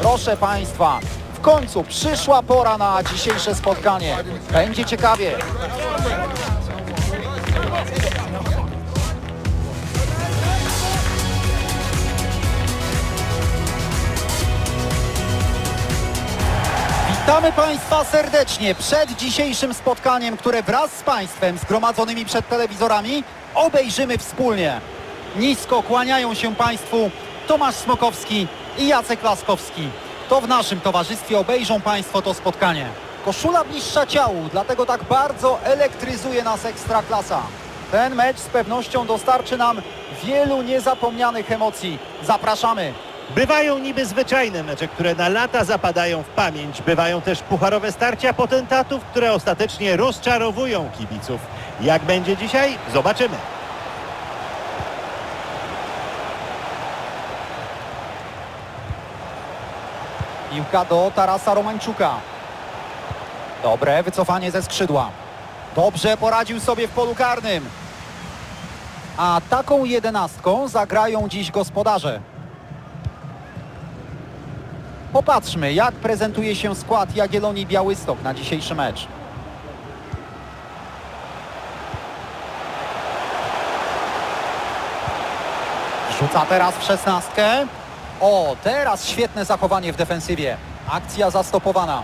Proszę Państwa, w końcu przyszła pora na dzisiejsze spotkanie. Będzie ciekawie. Witamy Państwa serdecznie przed dzisiejszym spotkaniem, które wraz z Państwem zgromadzonymi przed telewizorami obejrzymy wspólnie. Nisko kłaniają się Państwu Tomasz Smokowski i Jacek Laskowski. To w naszym towarzystwie obejrzą Państwo to spotkanie. Koszula bliższa ciału, dlatego tak bardzo elektryzuje nas Ekstraklasa. Ten mecz z pewnością dostarczy nam wielu niezapomnianych emocji. Zapraszamy! Bywają niby zwyczajne mecze, które na lata zapadają w pamięć. Bywają też pucharowe starcia potentatów, które ostatecznie rozczarowują kibiców. Jak będzie dzisiaj? Zobaczymy. Piłka do Tarasa Romańczuka. Dobre wycofanie ze skrzydła. Dobrze poradził sobie w polu karnym. A taką jedenastką zagrają dziś gospodarze. Popatrzmy, jak prezentuje się skład Jagiellonii Białystok na dzisiejszy mecz. Rzuca teraz w szesnastkę. O, teraz świetne zachowanie w defensywie. Akcja zastopowana.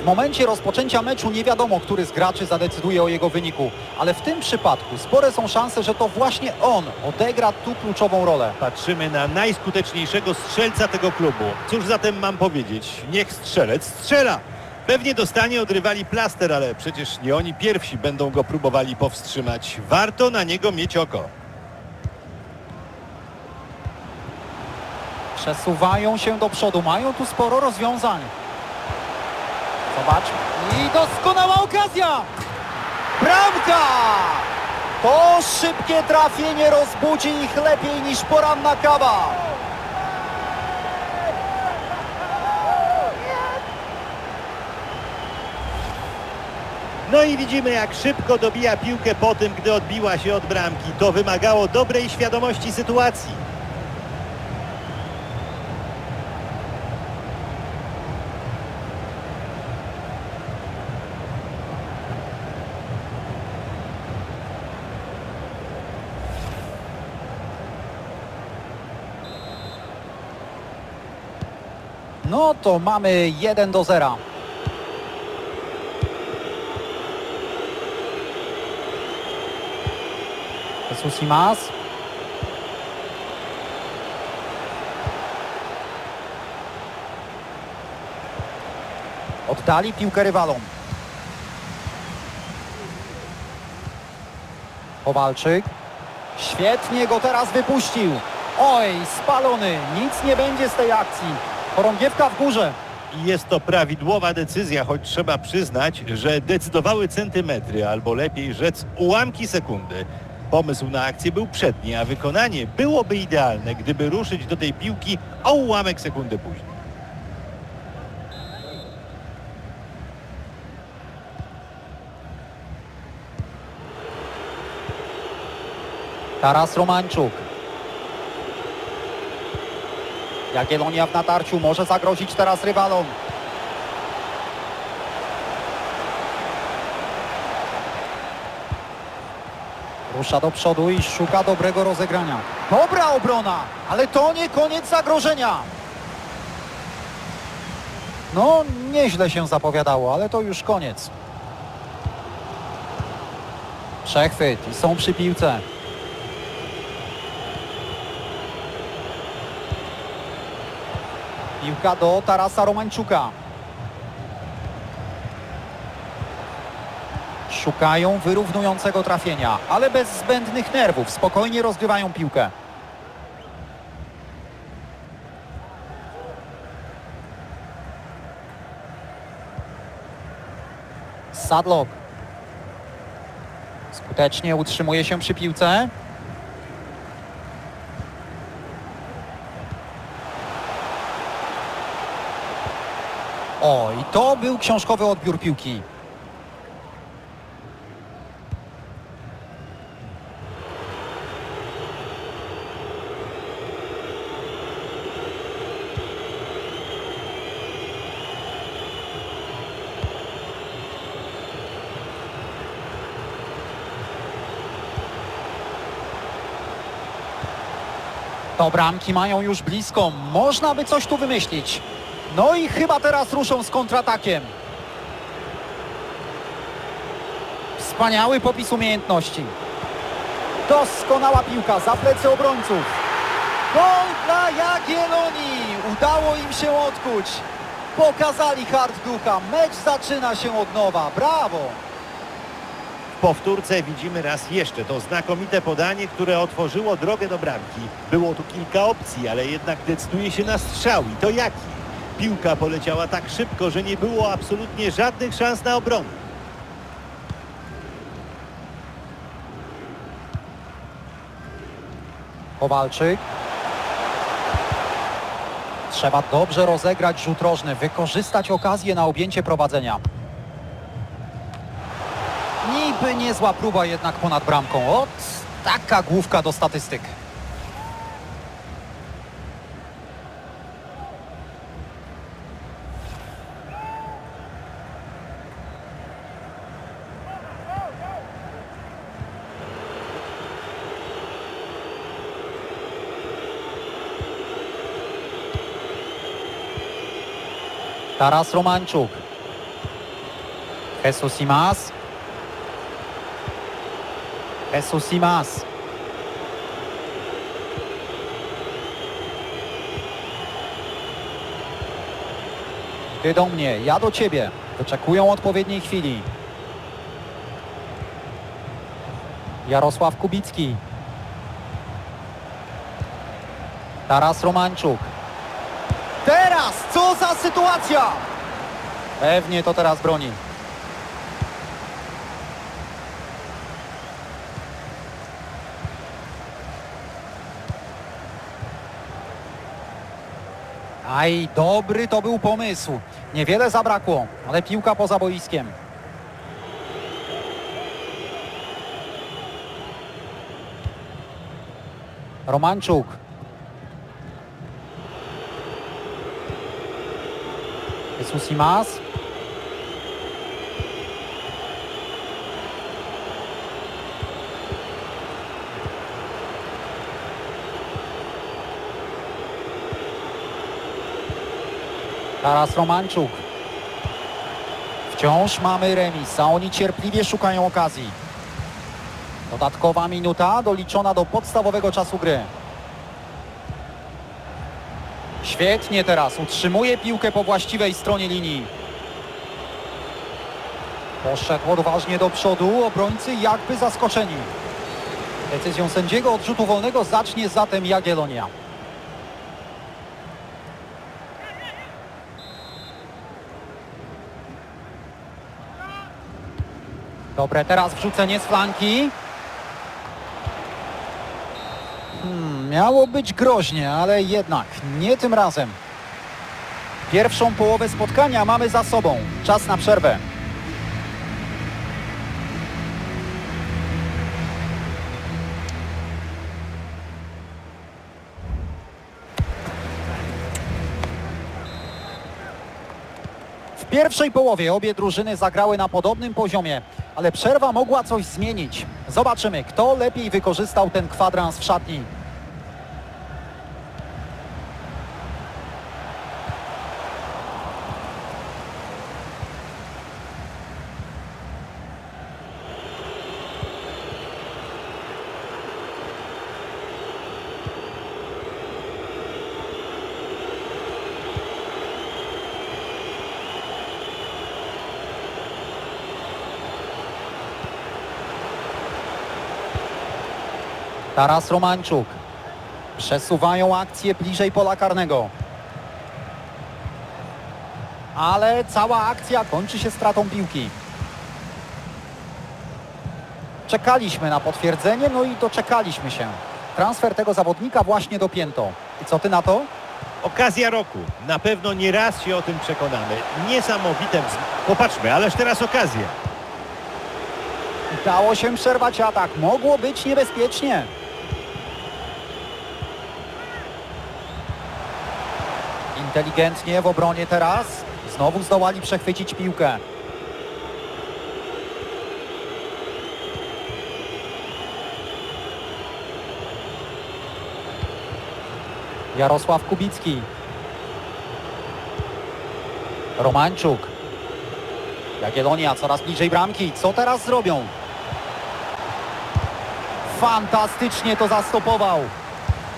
W momencie rozpoczęcia meczu nie wiadomo, który z graczy zadecyduje o jego wyniku, ale w tym przypadku spore są szanse, że to właśnie on odegra tu kluczową rolę. Patrzymy na najskuteczniejszego strzelca tego klubu. Cóż zatem mam powiedzieć? Niech strzelec strzela. Pewnie dostanie od rywali plaster, ale przecież nie oni pierwsi będą go próbowali powstrzymać. Warto na niego mieć oko. Przesuwają się do przodu, mają tu sporo rozwiązań. Zobacz. I doskonała okazja! Bramka! To szybkie trafienie rozbudzi ich lepiej niż poranna kawa. No i widzimy jak szybko dobija piłkę po tym, gdy odbiła się od bramki. To wymagało dobrej świadomości sytuacji. No to mamy 1 do 0. Jesus Imas. Oddali piłkę rywalom. Kowalczyk. Świetnie go teraz wypuścił. Oj, spalony. Nic nie będzie z tej akcji. Chorągiewka w górze. Jest to prawidłowa decyzja, choć trzeba przyznać, że decydowały centymetry, albo lepiej rzec ułamki sekundy. Pomysł na akcję był przedni, a wykonanie byłoby idealne, gdyby ruszyć do tej piłki o ułamek sekundy później. Taras Romańczuk. Jagiellonia w natarciu może zagrozić teraz rywalom. Rusza do przodu i szuka dobrego rozegrania. Dobra obrona, ale to nie koniec zagrożenia. No, nieźle się zapowiadało, ale to już koniec. Przechwyt i są przy piłce. Piłka do Tarasa Romańczuka. Szukają wyrównującego trafienia, ale bez zbędnych nerwów. Spokojnie rozgrywają piłkę. Sadlock. Skutecznie utrzymuje się przy piłce. O, i to był książkowy odbiór piłki. To bramki mają już blisko. Można by coś tu wymyślić. No i chyba teraz ruszą z kontratakiem. Wspaniały popis umiejętności. Doskonała piłka za plecy obrońców. Gol dla Jagiellonii. Udało im się odkuć. Pokazali hard ducha. Mecz zaczyna się od nowa. Brawo! Powtórce widzimy raz jeszcze to znakomite podanie, które otworzyło drogę do bramki. Było tu kilka opcji, ale jednak decyduje się na strzał i to jaki? Piłka poleciała tak szybko, że nie było absolutnie żadnych szans na obronę. Kowalczyk. Trzeba dobrze rozegrać rzut rożny, wykorzystać okazję na objęcie prowadzenia. Niby niezła próba jednak ponad bramką. Ot, taka główka do statystyk. Taras Romanczuk. Jesus Simas. Jesus Simas. Ty do mnie, ja do ciebie. Wyczekują odpowiedniej chwili. Jarosław Kubicki. Taras Romanczuk. Teraz! Co za sytuacja! Pewnie to teraz broni. Aj, dobry to był pomysł. Niewiele zabrakło, ale piłka poza boiskiem. Romanczuk. Jesus Simas. Teraz Romanczuk. Wciąż mamy remis, a oni cierpliwie szukają okazji. Dodatkowa minuta doliczona do podstawowego czasu gry. Świetnie teraz, utrzymuje piłkę po właściwej stronie linii. Poszedł odważnie do przodu, obrońcy jakby zaskoczeni. Decyzją sędziego odrzutu wolnego zacznie zatem Jagiellonia. Dobre, teraz wrzucenie z flanki. Hmm, miało być groźnie, ale jednak nie tym razem. Pierwszą połowę spotkania mamy za sobą. Czas na przerwę. Pierwszej połowie obie drużyny zagrały na podobnym poziomie, ale przerwa mogła coś zmienić. Zobaczymy, kto lepiej wykorzystał ten kwadrans w szatni. Taras Romanczuk. Przesuwają akcję bliżej pola karnego. Ale cała akcja kończy się stratą piłki. Czekaliśmy na potwierdzenie, no i doczekaliśmy się. Transfer tego zawodnika właśnie dopięto. I co ty na to? Okazja roku. Na pewno nie raz się o tym przekonamy. Niesamowite. Popatrzmy, ależ teraz okazja. Udało się przerwać atak. Mogło być niebezpiecznie. Inteligentnie w obronie teraz. Znowu zdołali przechwycić piłkę. Jarosław Kubicki. Romańczuk. Jagiellonia coraz bliżej bramki. Co teraz zrobią? Fantastycznie to zastopował.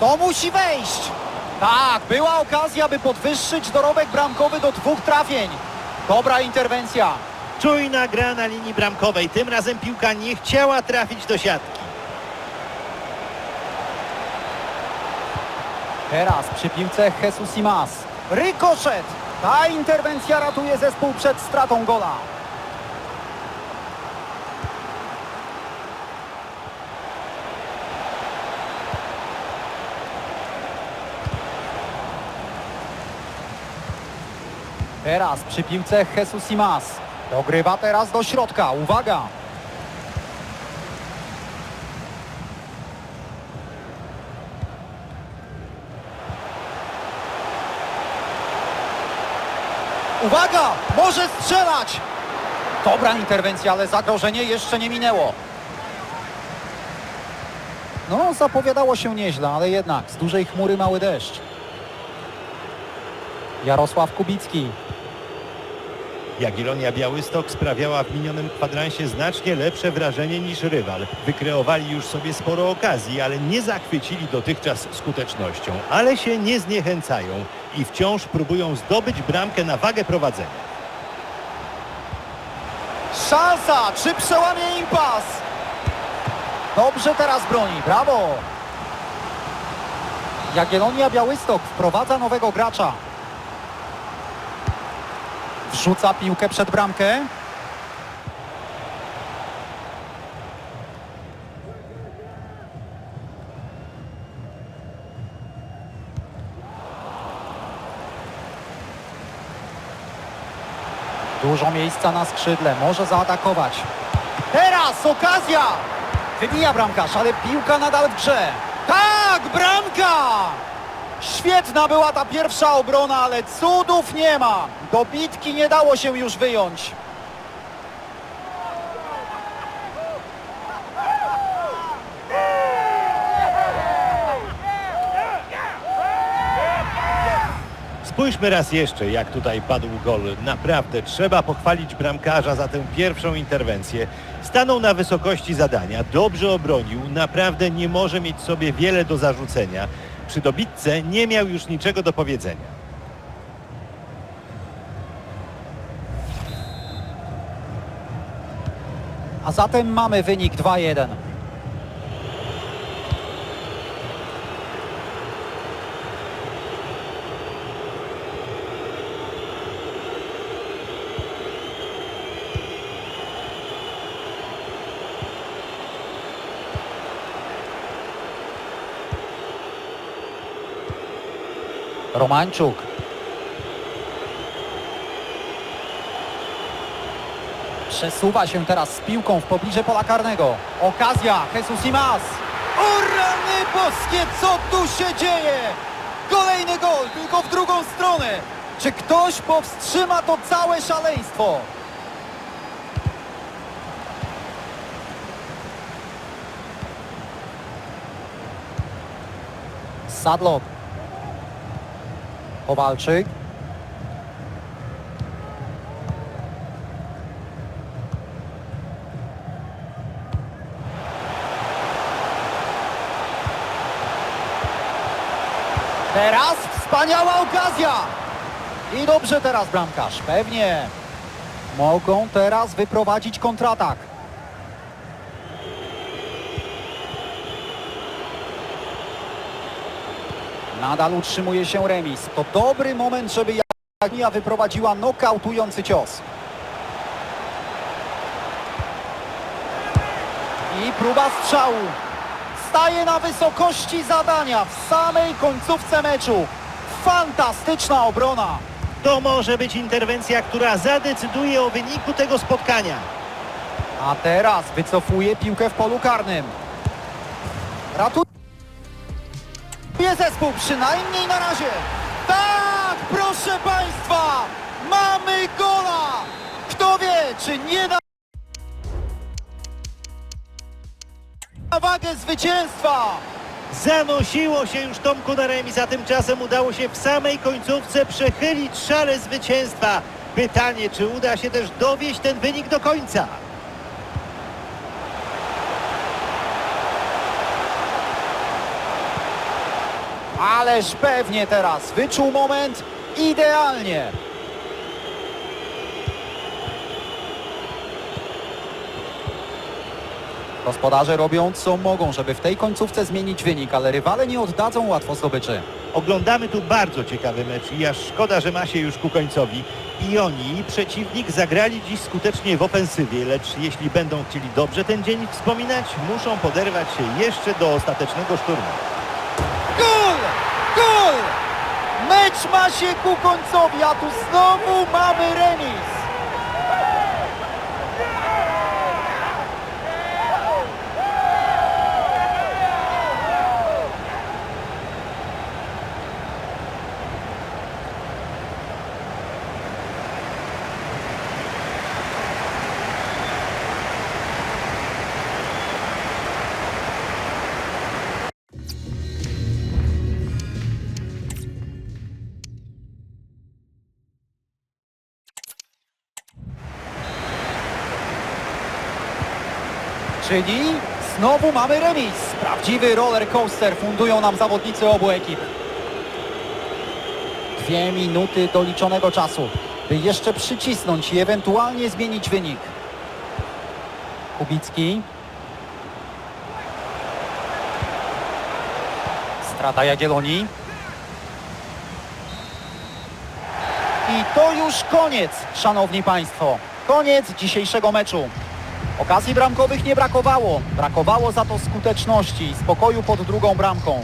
To musi wejść. Tak, była okazja, by podwyższyć dorobek bramkowy do dwóch trafień. Dobra interwencja. Czujna gra na linii bramkowej. Tym razem piłka nie chciała trafić do siatki. Teraz przy piłce Jesus Simas. Rykoszet. Ta interwencja ratuje zespół przed stratą gola. Teraz przy piłce Jesus Simas. Dogrywa teraz do środka. Uwaga! Uwaga! Może strzelać! Dobra interwencja, ale zagrożenie jeszcze nie minęło. No, zapowiadało się nieźle, ale jednak z dużej chmury mały deszcz. Jarosław Kubicki. Jagiellonia Białystok sprawiała w minionym kwadransie znacznie lepsze wrażenie niż rywal. Wykreowali już sobie sporo okazji, ale nie zachwycili dotychczas skutecznością. Ale się nie zniechęcają i wciąż próbują zdobyć bramkę na wagę prowadzenia. Szansa! Czy przełamie impas? Dobrze teraz broni, brawo! Jagiellonia Białystok wprowadza nowego gracza. Wrzuca piłkę przed bramkę. Dużo miejsca na skrzydle, może zaatakować. Teraz okazja! Wybija bramkarz, ale piłka nadal w grze. Tak, bramka! Świetna była ta pierwsza obrona, ale cudów nie ma. Do bitki nie dało się już wyjąć. Spójrzmy raz jeszcze, jak tutaj padł gol. Naprawdę trzeba pochwalić bramkarza za tę pierwszą interwencję. Stanął na wysokości zadania, dobrze obronił, naprawdę nie może mieć sobie wiele do zarzucenia. Przy dobitce nie miał już niczego do powiedzenia. A zatem mamy wynik 2-1. Romańczuk. Przesuwa się teraz z piłką w pobliże pola karnego. Okazja, Jesus Imas. O rany boskie, co tu się dzieje? Kolejny gol, tylko w drugą stronę. Czy ktoś powstrzyma to całe szaleństwo? Sadlok. Kowalczyk. Teraz wspaniała okazja! I dobrze teraz bramkarz, pewnie. Mogą teraz wyprowadzić kontratak. Nadal utrzymuje się remis. To dobry moment, żeby Jagiellonia wyprowadziła nokautujący cios. I próba strzału. Staje na wysokości zadania w samej końcówce meczu. Fantastyczna obrona. To może być interwencja, która zadecyduje o wyniku tego spotkania. A teraz wycofuje piłkę w polu karnym. Ratuje zespół, przynajmniej na razie. Tak, proszę Państwa, mamy gola. Kto wie, czy nie da na wagę zwycięstwa. Zanosiło się już Tomku na remis, a tymczasem udało się w samej końcówce przechylić szale zwycięstwa. Pytanie, czy uda się też dowieść ten wynik do końca? Ależ pewnie teraz wyczuł moment idealnie. Gospodarze robią co mogą, żeby w tej końcówce zmienić wynik, ale rywale nie oddadzą łatwo zdobyczy. Oglądamy tu bardzo ciekawy mecz i aż szkoda, że ma się już ku końcowi. I oni, przeciwnik, zagrali dziś skutecznie w ofensywie, lecz jeśli będą chcieli dobrze ten dzień wspominać, muszą poderwać się jeszcze do ostatecznego szturmu. Gol! Gol! Mecz ma się ku końcowi, a tu znowu mamy remis. Czyli znowu mamy remis. Prawdziwy roller coaster fundują nam zawodnicy obu ekip. Dwie minuty doliczonego czasu, by jeszcze przycisnąć i ewentualnie zmienić wynik. Kubicki. Strata Jagiellonii. I to już koniec, szanowni państwo. Koniec dzisiejszego meczu. Okazji bramkowych nie brakowało. Brakowało za to skuteczności i spokoju pod drugą bramką.